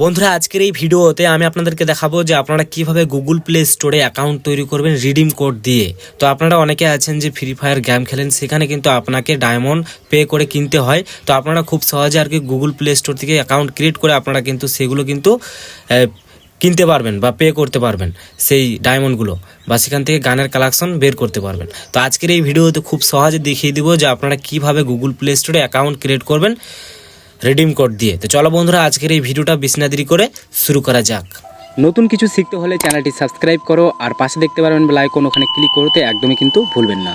বন্ধুরা, আজকের এই ভিডিওতে আমি আপনাদেরকে দেখাবো যে আপনারা কীভাবে গুগল প্লে স্টোরে অ্যাকাউন্ট তৈরি করবেন রিডিম কোড দিয়ে। তো আপনারা অনেকে আছেন যে ফ্রি ফায়ার গেম খেলেন, সেখানে কিন্তু আপনাকে ডায়মন্ড পে করে কিনতে হয়। তো আপনারা খুব সহজে আর কি গুগল প্লে স্টোর থেকে অ্যাকাউন্ট ক্রিয়েট করে আপনারা কিন্তু সেগুলো কিন্তু কিনতে পারবেন বা পে করতে পারবেন সেই ডায়মন্ডগুলো বা সেখান থেকে গানের কালেকশন বের করতে পারবেন। তো আজকের এই ভিডিওতে খুব সহজে দেখিয়ে দিব যে আপনারা কীভাবে গুগল প্লে স্টোরে অ্যাকাউন্ট ক্রিয়েট করবেন। রিডিম কোড দিয়ে। তো চলো বন্ধুরা, আজকের এই ভিডিওটা বিছনাদিরি করে শুরু করা যাক। নতুন কিছু শিখতে হলে চ্যানেলটি সাবস্ক্রাইব করো আর পাশে দেখতে পারবেন বেল আইকন ওখানে ক্লিক করতে একদমই কিন্তু ভুলবেন না।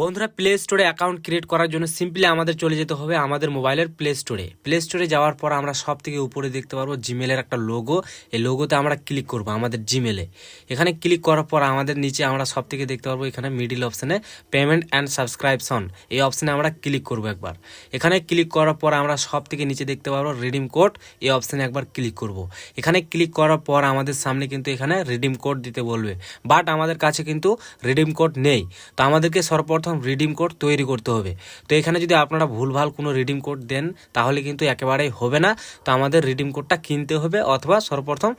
বন্ধুরা প্লে স্টোরে অ্যাকাউন্ট ক্রিয়েট করার জন্য সিম্পলি আমাদের চলে যেতে হবে আমাদের মোবাইলের প্লে স্টোরে প্লে স্টোরে যাওয়ার পর আমরা সব থেকে উপরে দেখতে পারব জিমেলের একটা লোগো এই লোগোতে আমরা ক্লিক করব আমাদের জিমেলে এখানে ক্লিক করার পর আমাদের নিচে আমরা সব থেকে দেখতে পারব এখানে মিডিল অপশানে পেমেন্ট অ্যান্ড সাবস্ক্রাইবশন এই অপশানে আমরা ক্লিক করব একবার। এখানে ক্লিক করার পর আমরা সব থেকে নিচে দেখতে পারব রিডিম কোড এই অপশানে একবার ক্লিক করব। এখানে ক্লিক করার পর আমাদের সামনে কিন্তু এখানে রিডিম কোড দিতে বলবে। বাট আমাদের কাছে কিন্তু রিডিম কোড নেই। তো আমাদেরকে সর্বপ্রথম রিডিম কোড তৈরি করতে হবে। তো এখানে যদি আপনারা ভুলভাল কোনো রিডিম কোড দেন, তাহলে কিন্তু একেবারেই হবে না। তো আমাদের রিডিম কোডটা কিনতে হবে অথবা সর্বপ্রথম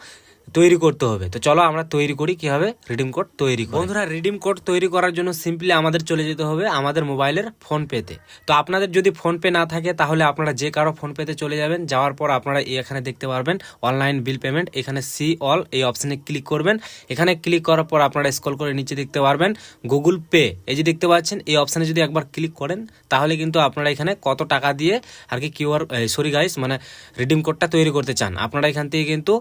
তৈরি করতে হবে। তো চলো আমরা তৈরি করি কীভাবে রিডিম কোড তৈরি করি। বন্ধুরা রিডিম কোড তৈরি করার জন্য সিম্পলি আমাদের চলে যেতে হবে আমাদের মোবাইলের ফোন পেতে তো আপনাদের যদি ফোন পে না থাকে, তাহলে আপনারা যে কারও ফোন পেতে চলে যাবেন, যাওয়ার পর আপনারা এখানে দেখতে পারবেন অনলাইন বিল পেমেন্ট এখানে সি অল এই অপশানে ক্লিক করবেন। এখানে ক্লিক করার পর আপনারা স্ক্রল করে নিচে দেখতে পারবেন গুগল পে এই যে দেখতে পাচ্ছেন, এই অপশানে যদি একবার ক্লিক করেন, তাহলে কিন্তু আপনারা এখানে কত টাকা দিয়ে আর কি কিউআর সরি গাইস মানে রিডিম কোডটা তৈরি করতে চান। আপনারা এখান থেকে কিন্তু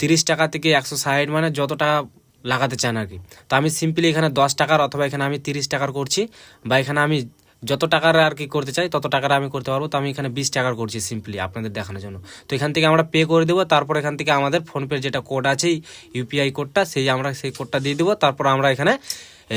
তিরিশ টাকা থেকে একশো ষাট মানে যতটা লাগাতে চান আর কি। তো আমি সিম্পলি এখানে দশ টাকার অথবা এখানে আমি তিরিশ টাকার করছি বা এখানে আমি যত টাকার আর কি করতে চাই, তত টাকার আমি করতে পারব। তো আমি এখানে বিশ টাকার করছি সিম্পলি আপনাদের দেখানোর জন্য। তো এখান থেকে আমরা পে করে দেবো। তারপর এখান থেকে আমাদের ফোনপের যেটা কোড আছে ইউপিআই কোডটা সেই আমরা সেই কোডটা দিয়ে দেবো। তারপর আমরা এখানে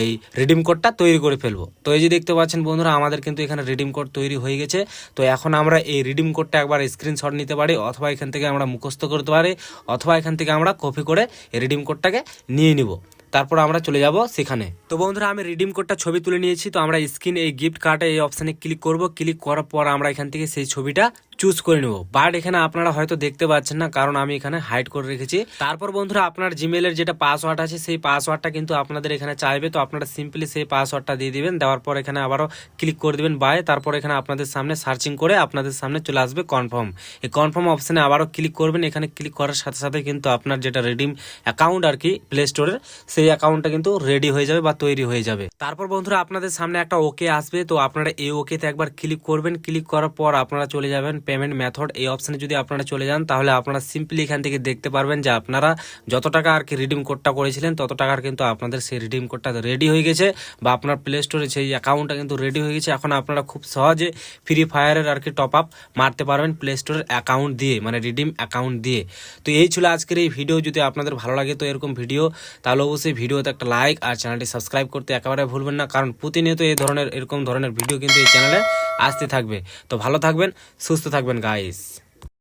এই রিডিম কোডটা তৈরি করে ফেলব। তো এই যে দেখতে পাচ্ছেন বন্ধুরা, আমাদের কিন্তু এখানে রিডিম কোড তৈরি হয়ে গেছে। তো এখন আমরা এই রিডিম কোডটা একবার স্ক্রিনশট নিতে পারি, অথবা এখান থেকে আমরা মুখস্থ করতে পারি, অথবা এখান থেকে আমরা কপি করে এই রিডিম কোডটাকে নিয়ে নিব। তারপর আমরা চলে যাব সেখানে। তো বন্ধুরা, আমি রিডিম কোডটা ছবি তুলে নিয়েছি। তো আমরা স্ক্রিন এই গিফট কার্ডে এই অপশানে ক্লিক করব। ক্লিক করার পর আমরা এখান থেকে সেই ছবিটা চুজ করে নেব। বাট এখানে আপনারা হয়তো দেখতে পাচ্ছেন না, কারণ আমি এখানে হাইড করে রেখেছি। তারপর বন্ধুরা, আপনার জিমেলের যেটা পাসওয়ার্ড আছে, সেই পাসওয়ার্ডটা কিন্তু আপনাদের এখানে চাইবে। তো আপনারা সিম্পলি সেই পাসওয়ার্ডটা দিয়ে দিবেন, দেওয়ার পর এখানে আবারও ক্লিক করে দিবেন বাই তারপর এখানে আপনাদের সামনে সার্চিং করে আপনাদের সামনে চলে আসবে কনফার্ম এই কনফার্ম অপশানে আবারও ক্লিক করবেন। এখানে ক্লিক করার সাথে সাথে কিন্তু আপনার যেটা রেডিম অ্যাকাউন্ট আর কি প্লে স্টোরের সেই অ্যাকাউন্টটা কিন্তু রেডি হয়ে যাবে বা তৈরি হয়ে যাবে। তারপর বন্ধুরা, আপনাদের সামনে একটা ওকে আসবে। তো আপনারা এই ওকেতে একবার ক্লিক করবেন। ক্লিক করার পর আপনারা চলে যাবেন পেমেন্ট মেথড এই অপশানে যদি আপনারা চলে যান, তাহলে আপনারা সিম্পলি এখান থেকে দেখতে পারবেন যে আপনারা যত টাকা আর কি রিডিম কোডটা করেছিলেন, তত টাকার কিন্তু আপনাদের সেই রিডিম কোডটা রেডি হয়ে গেছে বা আপনার প্লে স্টোরে সেই অ্যাকাউন্টটা কিন্তু রেডি হয়ে গেছে। এখন আপনারা খুব সহজে ফ্রি ফায়ারের আর কি টপ আপ মারতে পারবেন প্লে স্টোরের অ্যাকাউন্ট দিয়ে মানে রিডিম অ্যাকাউন্ট দিয়ে। তো এই ছিল আজকের এই ভিডিও যদি আপনাদের ভালো লাগে তো এরকম ভিডিও তাহলে অবশ্যই ভিডিওতে একটা লাইক আর চ্যানেলটি সাবস্ক্রাইব করতে একেবারে ভুলবেন না। কারণ প্রতিনিয়ত এই ধরনের, এরকম ধরনের ভিডিও কিন্তু এই চ্যানেলে আসতে থাকবে। তো ভালো থাকবেন সুস্থ থাকবেন গাইস